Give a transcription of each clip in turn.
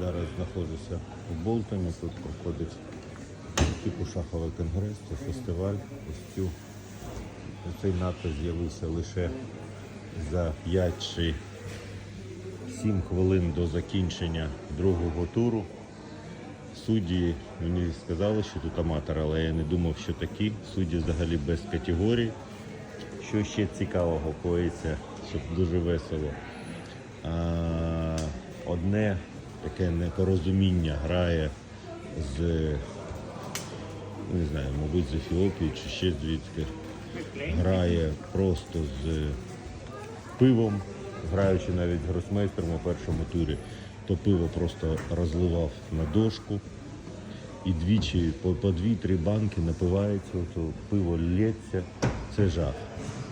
Зараз знаходжуся у Болтоні, тут проходить типу шаховий конгрес, це фестиваль. Ось цю, цей надпис з'явився лише за 5 чи 7 хвилин до закінчення другого туру. Судді мені сказали, що тут аматори, але я не думав, що такі. Судді взагалі без категорій. Що ще цікавого коїться, щоб дуже весело. Одне таке непорозуміння грає з, не знаю, мабуть, з Ефіопії чи ще звідки. Грає просто з пивом, граючи навіть гросмейстером у першому турі, то пиво просто розливав на дошку. І двічі по, по дві-три банки напивається, то пиво лється, це жах.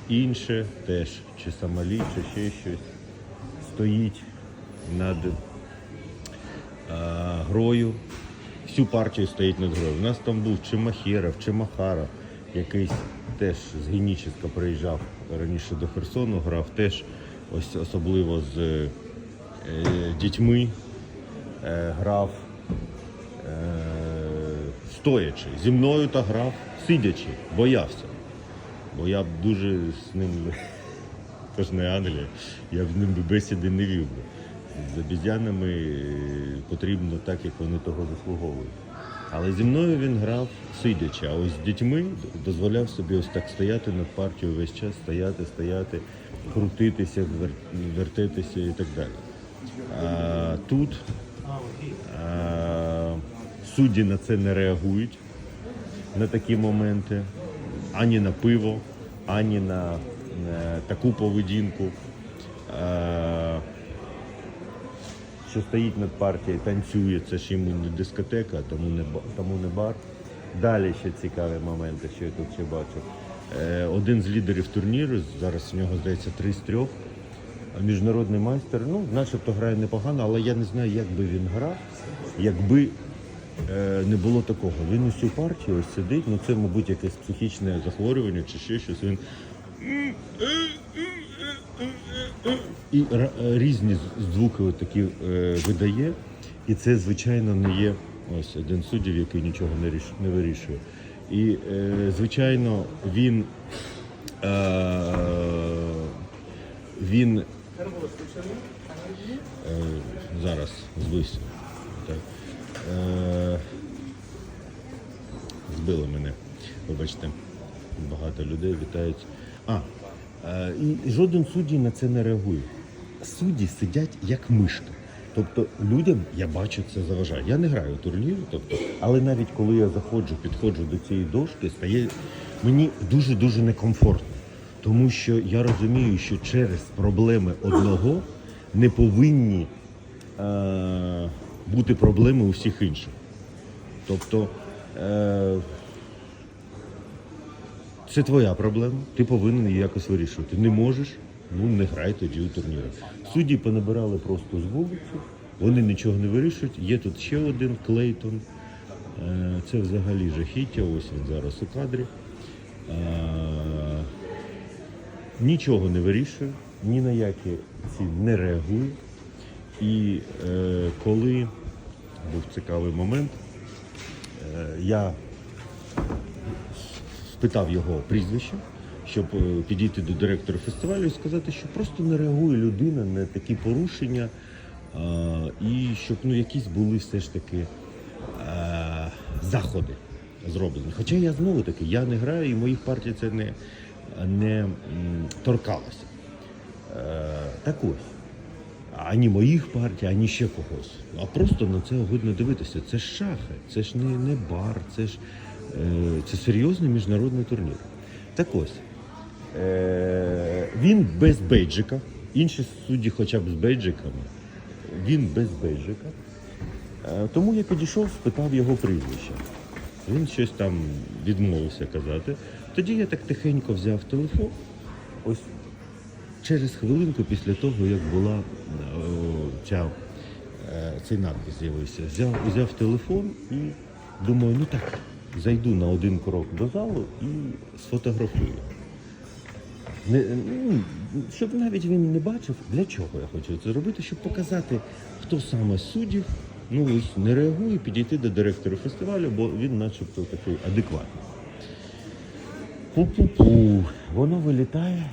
Інше теж, чи Сомалі, чи ще щось, стоїть над грою. Всю партію стоїть над грою. У нас там був чи Махеров, чи Махаров, якийсь теж з Геніческа приїжджав раніше до Херсону, грав теж ось особливо з е, дітьми, е, грав е, стоячи. Зі мною та грав сидячи, боявся. Бо я б дуже з ним, це ж не Англія, я б з ним бесіди не вів би. З обізянами е, потрібно так, як вони того заслуговують. Але зі мною він грав сидячи, а ось з дітьми дозволяв собі ось так стояти над партією весь час, стояти, стояти, крутитися, вертитися і так далі. А тут а, судді на це не реагують на такі моменти, ані на пиво, ані на е, таку поведінку, е, що стоїть над партією, танцює, це ж йому не дискотека, тому не, тому не бар. Далі ще цікаві моменти, що я тут ще бачу. Е, один з лідерів турніру, зараз в нього здається три з трьох, міжнародний майстер, ну, начебто грає непогано, але я не знаю, як би він грав, якби е, не було такого. Він усю партію ось сидить, ну це, мабуть, якесь психічне захворювання чи ще щось. Він і е, різні звуки такі е, видає. І це, звичайно, не є ось один суддів, який нічого не, ріш, не вирішує. І, е, звичайно, він, він зараз звився. Так. Збили мене. Вибачте, багато людей вітають. А, і жоден суддій на це не реагує. Судді сидять як мишки. Тобто людям я бачу це заважає. Я не граю турніри, тобто, але навіть коли я заходжу, підходжу до цієї дошки, стає мені дуже дуже некомфортно. Тому що я розумію, що через проблеми одного не повинні е, бути проблеми у всіх інших. Тобто е, це твоя проблема, ти повинен її якось вирішувати. Не можеш, ну не грай тоді у турніри. Судді понабирали просто з вулиці, вони нічого не вирішують. Є тут ще один Клейтон. Е, Це взагалі жахіття, ось він зараз у кадрі. Е, Нічого не вирішує, ні на які ці не реагує. І е, коли був цікавий момент, я спитав його прізвище, щоб е, підійти до директора фестивалю і сказати, що просто не реагує людина на такі порушення, і щоб ну, якісь були все ж таки е, заходи зроблені. Хоча я знову таки я не граю, і моїх партій це не, не торкалося. Е, так ось. Ані моїх партій, ані ще когось. А просто на це огидно дивитися. Це ж шахи, це ж не, не бар, це ж це серйозний міжнародний турнір. Так ось. Е, він без бейджика, інші судді хоча б з бейджиками. Він без бейджика. Е, тому я підійшов, спитав його прізвище. Він щось там відмовився казати. Тоді я так тихенько взяв телефон. Ось через хвилинку після того, як була е, ця, цей надпис з'явився, взяв, взяв телефон і думаю, ну так, зайду на один крок до залу і сфотографую. Не, щоб навіть він не бачив, для чого я хочу це робити, щоб показати, хто саме суддів ну ось не реагує, підійти до директора фестивалю, бо він начебто такий адекватний. Пу-пу-пу. Воно вилітає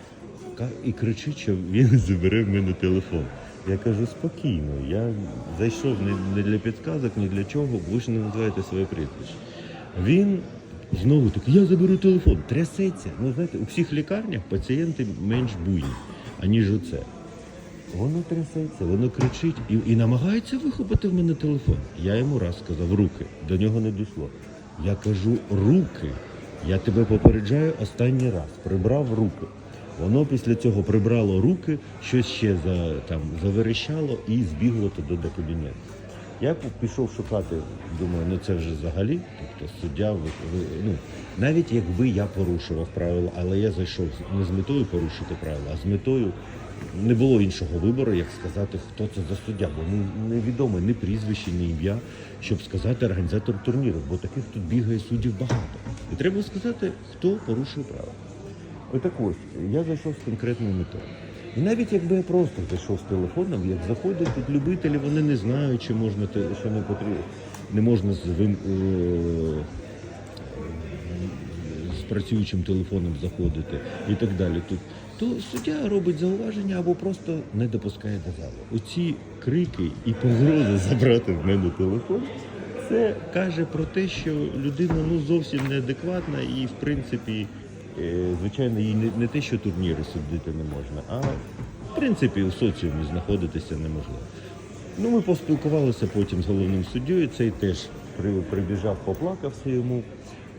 і кричить, що він забере в мене телефон. Я кажу, спокійно, я зайшов не, для підказок, ні для чого, ви ж не називаєте своє прізвище. Він знову такий, я заберу телефон, трясеться. Ну, знаєте, у всіх лікарнях пацієнти менш буйні, аніж оце. Воно трясеться, воно кричить і, і намагається вихопити в мене телефон. Я йому раз сказав руки, до нього не дійшло. Я кажу руки. Я тебе попереджаю останній раз. Прибрав руки. Воно після цього прибрало руки, щось ще за, там, заверещало і збігло туди до кабінету. Я пішов шукати, думаю, ну це вже взагалі. Тобто суддя, ну, навіть якби я порушував правила, але я зайшов не з метою порушити правила, а з метою не було іншого вибору, як сказати, хто це за суддя, бо невідомо ні прізвище, ні ім'я, щоб сказати організатор турніру, бо таких тут бігає суддів багато. І треба сказати, хто порушує правила. Отак ось, я зайшов з конкретною метою. І навіть якби я просто зайшов з телефоном, як заходять тут любителі, вони не знають, чи можна що не потрібно, не можна з, е, з працюючим телефоном заходити і так далі. Тут то суддя робить зауваження або просто не допускає до залу. Оці крики і погрози забрати в мене телефон. Це каже про те, що людина ну зовсім неадекватна і в принципі, звичайно, їй не, те, що турніри судити не можна, а в принципі у соціумі знаходитися неможливо. Ну, ми поспілкувалися потім з головним суддєю. Цей теж при, прибіжав, поплакався йому.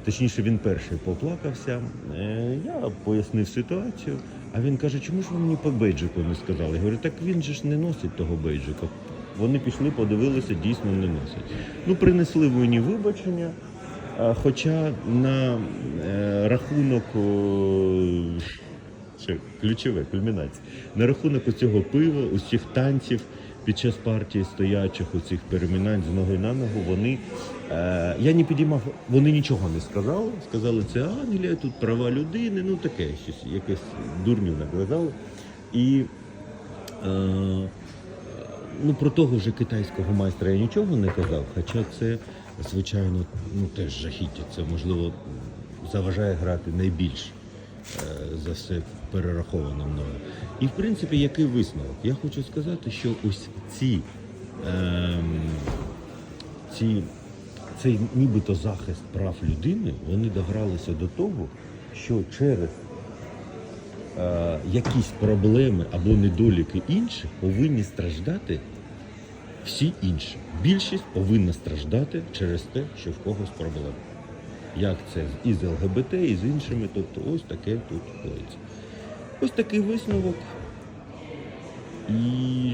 Точніше, він перший поплакався. Е, я пояснив ситуацію, а він каже, чому ж ви мені по бейджику не сказали? Я говорю, так він же ж не носить того бейджика. Вони пішли, подивилися, дійсно не носить. Ну, принесли мені вибачення. Хоча на е, рахунок ще ключове, кульмінація. На рахунок цього пива, усіх танців під час партії стоячих, оцих переминань з ноги на ногу, вони е, я не підіймав, вони нічого не сказали. Сказали, це Англія, тут права людини, ну таке щось, якесь дурню наказали. І е, ну, про того ж китайського майстра я нічого не казав, хоча це, звичайно, ну теж жахіття. Це можливо заважає грати найбільш е, за все перераховано мною. І в принципі, який висновок? Я хочу сказати, що ось ці, ем, ці цей нібито захист прав людини, вони догралися до того, що через е, якісь проблеми або недоліки інших повинні страждати всі інші. Більшість повинна страждати через те, що в когось проблеми. Як це і з ЛГБТ, і з іншими, тобто ось таке тут коїться. Ось такий висновок. І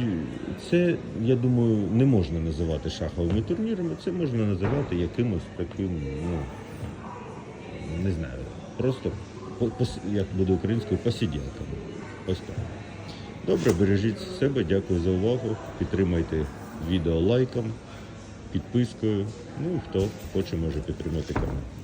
це, я думаю, не можна називати шаховими турнірами, це можна називати якимось таким, ну, не знаю, просто, як буде українською, посиділками. Ось так. Добре, бережіть себе, дякую за увагу. Підтримайте відео лайком, підпискою. Ну і хто хоче, може підтримати канал.